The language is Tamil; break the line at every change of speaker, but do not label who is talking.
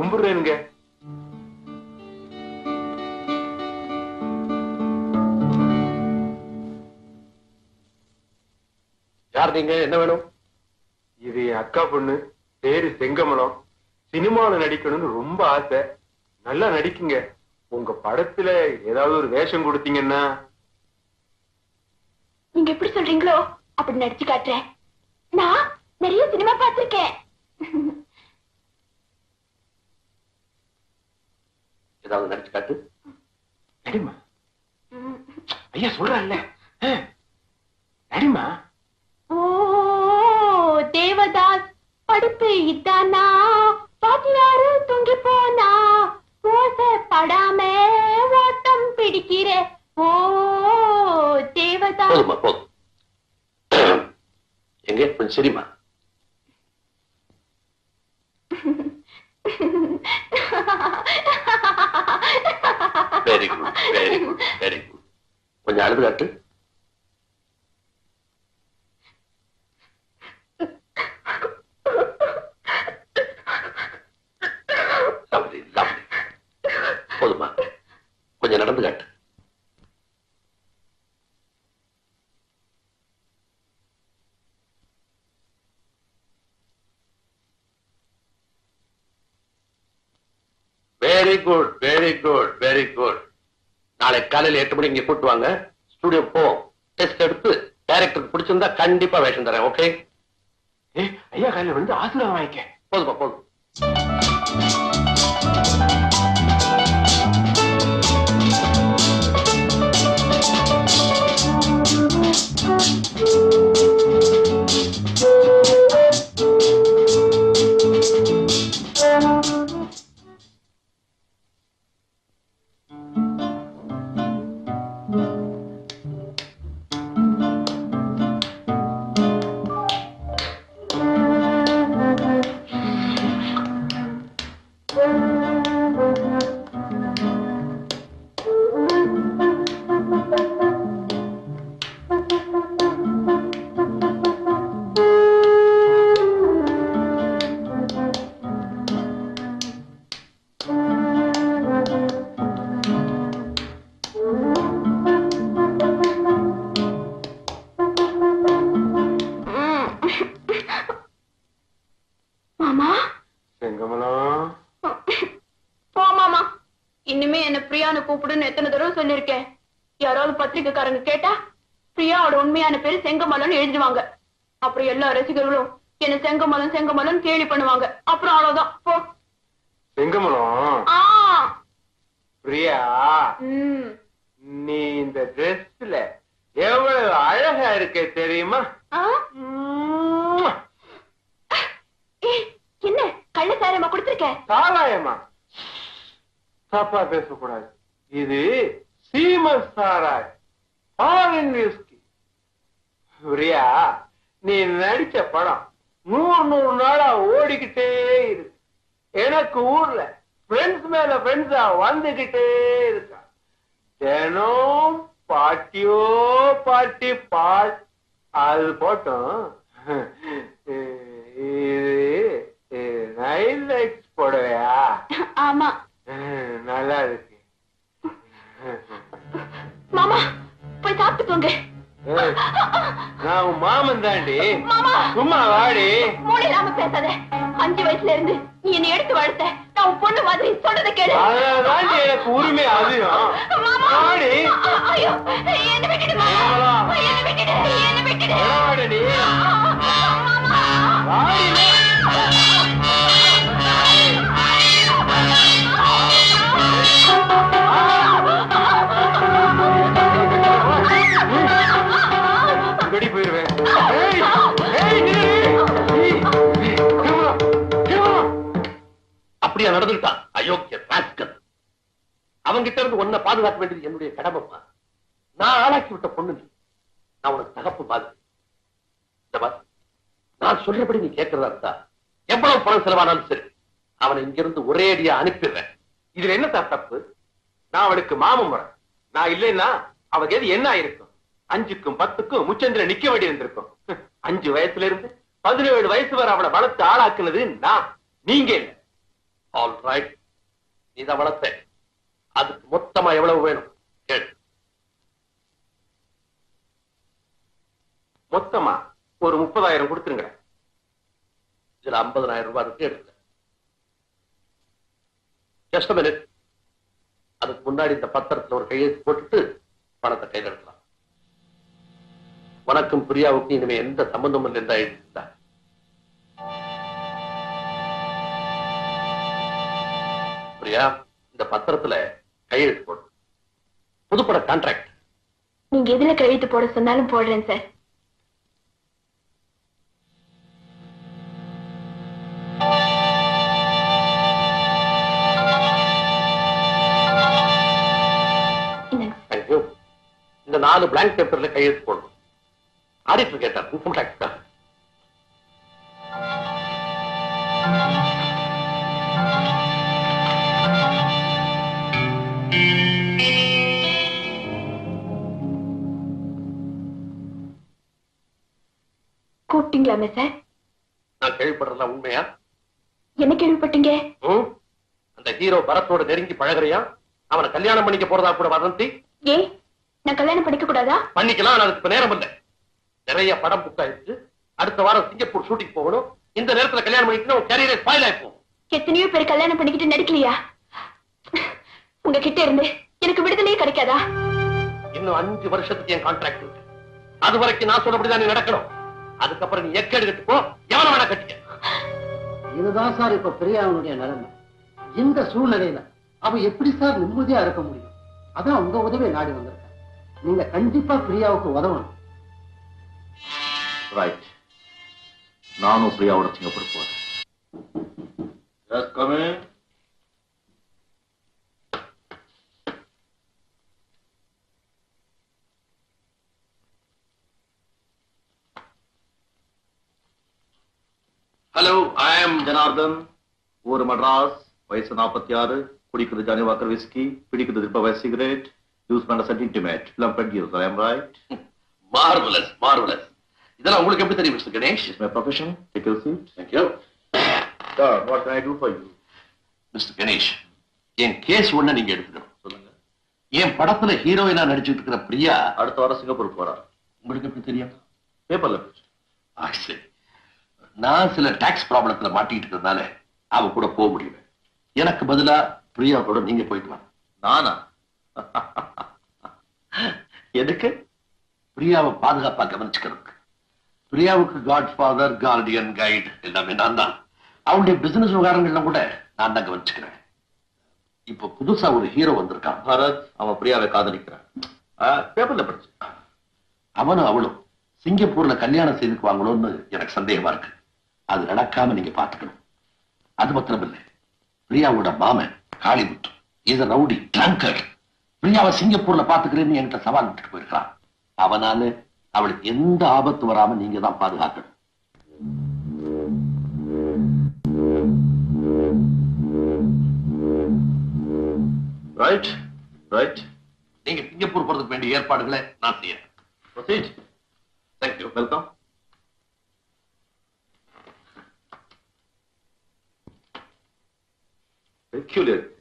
கும்பிடுறேனுங்க.
யார் நீங்க? என்ன வேணும்?
இது என் அக்கா பொண்ணு பேரு செங்கமலம். சினிமால நடிக்கணும்னு ரொம்ப ஆசை. நல்லா நடிக்குங்க. உங்க படத்துல ஏதாவது ஒரு வேஷம் கொடுத்தீங்கன்னா.
நீங்க எப்படி சொல்றீங்களோ அப்படி நடிச்சு காட்டுறேன். நான் நிறைய சினிமா பார்த்திருக்கேன்.
ஏதாவது நடிச்சு காட்டு.
நடிமா ஐயா சொல்றல்ல நடிமா
ஓ தேவதாஸ் படுப்பு இதானா பாத்தியாரு தூங்கி போனா? ஓசை படாம ஓட்டம் பிடிக்கிற? ஓ தேவதாஸ்.
போதுமா போதும். எங்க கொஞ்சம் சரிம்மா. Very good very good very good கொஞ்சம் அழுது காட்டு lovely, lovely. போதுமா கொஞ்சம் நடந்து காட்டு very good very good very good நாளை காலையில எட்டு மணிக்கு இங்க கூட்டு வாங்க. ஸ்டுடியோ போ. டெஸ்ட் எடுத்து டைரக்டருக்கு பிடிச்சிருந்தா கண்டிப்பா வேஷம் தரேன் ஓகே
ஏ ஐயா கையில வந்து ஆசீர்வாதம் வாங்கிக்க.
போதுமா. போதும்
மாமா பிரியான்னு கூப்பிடுன்னு எத்தனை தடவை சொல்லிருக்கேன் யாராவது பத்திரிக்கைக்காரங்க கேட்டா பிரியாவோட உண்மையான பேர் செங்கமலன் எழுதுவாங்க அப்புறம் எல்லா ரசிகர்களும் என்ன செங்கமலன் செங்கமலன் கேலி பண்ணுவாங்க. அப்புறம் அவ்வளவுதான். போ.
செங்கமலம்? பிரியா? நீ இந்த ட்ரெஸ்ல எவ்வளவு அழகா இருக்க தெரியுமா?
என்ன? கள்ள சாரமா கொடுத்திருக்க?
சாராயமா? தப்பா பேசக்கூடாது. இது சீம சாராய் ஃபாரின் விஸ்கி. பிரியா நீ நடிச்ச படம் நூறு நூறு நாளா ஓடிக்கிட்டே இருக்கு. எனக்கு ஊர்ல ஃப்ரெண்ட்ஸ் மேல ஃப்ரெண்ட்ஸா வந்துகிட்டே இருக்கா. தினம் பாட்டியோ பாட்டி பாட் அது போட்டோம். இது நைல் லைட்ஸ் போடவையா?
ஆமா.
நல்லா இருக்கு. நான் உன் மாமன் தாண்டி.
மாமா.
சும்மா வாடி.
மூளை இல்லாம பேசாத. அஞ்சு வயசுல இருந்து நீ என்னை எடுத்து வளர்த்த. நான் உன் பொண்ணு மாதிரி சொல்றத கேளு.
எனக்கு உரிமை அதிகம். வாடி.
என்ன விட்டுடு மாமா.
ஏம்மா?
என்ன விட்டுடு என்ன விட்டுடு.
அப்படியா நடந்துட்டான் அயோக்கிய ராஸ்கல். அவங்கிட்ட இருந்து ஒன்ன பாதுகாக்க வேண்டியது என்னுடைய கடமைப்பா. நான் ஆளாக்கி விட்ட பொண்ணு நீ. நான் உனக்கு தகப்பு பாது. நான் சொல்றபடி நீ கேட்கறதா இருந்தா எவ்வளவு பணம் செலவானாலும் சரி அவனை இங்கிருந்து ஒரே அடியா அனுப்பிடுறேன்.
இதுல என்ன தப்பு? நான் அவளுக்கு மாமன் முறை. நான் இல்லைன்னா அவ எது என்ன ஆயிருக்கும்? அஞ்சுக்கும் பத்துக்கும் முச்சந்திர நிக்க வேண்டி இருந்திருக்கும். அஞ்சு வயசுல இருந்து பதினேழு வயசு வரை அவளை வளர்த்து ஆளாக்குனது நான். நீங்க இல்லை
ஆல் ரைட் நீ தான் வளர்த்த அதுக்கு மொத்தமா எவ்வளவு வேணும்? கேள்.
மொத்தமா ஒரு முப்பதாயிரம் கொடுத்துருங்க.
இதுல ஐம்பதனாயிரம் ரூபாய் இருக்கு எடுக்க ஜஸ்ட் மினிட் அதுக்கு முன்னாடி இந்த பத்திரத்துல ஒரு கையெழுத்து போட்டுட்டு பணத்தை கையில் எடுக்கலாம். உனக்கும் பிரியாவுக்கும் இனிமே எந்த சம்பந்தமும் இல்லை பிரியா இந்த பத்திரத்துல கையெழுத்து போடு. புதுப்பட கான்ட்ராக்ட்
நீங்க எதுல கையெழுத்து போட சொன்னாலும் போடுறேன் சார்.
இந்த நாலு பிளாங்க் பேப்பர்ல கையெழுத்து போடணும் ஆடிட்டர் கேட்டார் இன்கம் டாக்ஸ் தான்.
கூப்பிட்டீங்களாமே சார்
நான் கேள்விப்படுறதெல்லாம் உண்மையா?
என்ன கேள்விப்பட்டீங்க?
அந்த ஹீரோ பரத்தோட நெருங்கி பழகுறியா? அவனை கல்யாணம் பண்ணிக்க போறதா கூட வதந்தி?
ஏ நான் கல்யாணம் பண்ணிக்க கூடாதா
பண்ணிக்கலாம் ஆனா அதுக்கு நேரம் இல்ல. நிறைய படம் புக் ஆயிடுச்சு. அடுத்த வாரம் சிங்கப்பூர் ஷூட்டிங் போகணும். இந்த நேரத்துல கல்யாணம் பண்ணிட்டு கேரியரே ஸ்பாயில் ஆயிப்போம்
எத்தனையோ பேர் கல்யாணம் பண்ணிக்கிட்டு நடிக்கலையா? உங்ககிட்ட இருந்து எனக்கு விடுதலையே கிடைக்காதா?
இன்னும் அஞ்சு வருஷத்துக்கு என் கான்ட்ராக்ட் இருக்கு. அது வரைக்கும் நான் சொல்லபடிதான் நீ நடக்கணும். அதுக்கப்புறம் நீ எக்கேடு கட்டு போ எவன வேணா கட்டிக்க.
இதுதான் சார் இப்ப பிரியாவுடைய நிலைமை. இந்த சூழ்நிலையில அவ எப்படி சார் நிம்மதியா இருக்க முடியும்? அதான் உங்க உதவியை நாடி வந்திருக்கேன். நீங்க கண்டிப்பா பிரியாவுக்கு உதவணும்.
ரைட் நானும் பிரியாவோட சிங்கப்பூர் போறேன்.
ஹலோ ஐ அம்
ஜனார்தன் ஊர் மட்ராஸ் வயசு நாற்பத்தி ஆறு குடிக்கிறது ஜானி வாக்கர் விஸ்கி பிடிக்கிறது திருப்ப சிகரெட் யூஸ் பண்ண சென்ட் இன்டிமேட் எல்லாம் produce I M right
marvellous marvellous இதெல்லாம் உங்களுக்கு எப்படி தெரியும் mister Ganesh
is my profession take you seat
thank you
sir what can I do for you
mister Ganesh N case ஒண்ணு நீங்க எடுத்துக்கணும்.
சொல்லுங்க.
என் படத்துல ஹீரோயினா நடிச்சுட்டு இருக்கிற பிரியா
அடுத்த வாரம் சிங்கப்பூர் போறா.
உங்களுக்கு எப்படி தெரியும்?
பேப்பர்ல
ஆ, சரி. நான் சில டாக்ஸ் ப்ராப்ளத்துல மாட்டிக்கிட்டு இருக்கிறதுனால அவ கூட போக முடியல. எனக்கு பதிலா பிரியா கூட நீங்க போயிட்டு வாங்க.
நானா? எதுக்கு?
பிரியாவை பாதுகாப்பா கவனிச்சுக்கிறதுக்கு. பிரியாவுக்கு காட் ஃபாதர் கார்டியன் கைடு எல்லாமே நான் தான். அவனுடைய பிசினஸ் விவகாரங்கள்லாம் கூட நான் தான் கவனிச்சுக்கிறேன். இப்போ புதுசா ஒரு ஹீரோ வந்திருக்கான்.
பரத் அவன் பிரியாவை காதலிக்கிறான். பேப்பர்ல படிச்சு.
அவனும் அவளும் சிங்கப்பூர்ல கல்யாணம் செய்துக்குவாங்களோன்னு எனக்கு சந்தேகமா இருக்கு. அது நடக்காம நீங்க பாத்துக்கணும் அது மாத்திரம் இல்லை. பிரியாவோட மாமன் காளிமுத்து. இது ரவுடி ட்ரங்கர் பிரியாவை சிங்கப்பூர்ல பாத்துக்கிறேன்னு என்கிட்ட சவால் விட்டுட்டு போயிருக்கான் அவனால அவளுக்கு எந்த ஆபத்து வராம நீங்க தான் பாதுகாக்கணும்.
ரைட் ரைட்
நீங்க சிங்கப்பூர் போறதுக்கு வேண்டிய ஏற்பாடுகளை நான் செய்யறேன்.
Welcome peculiar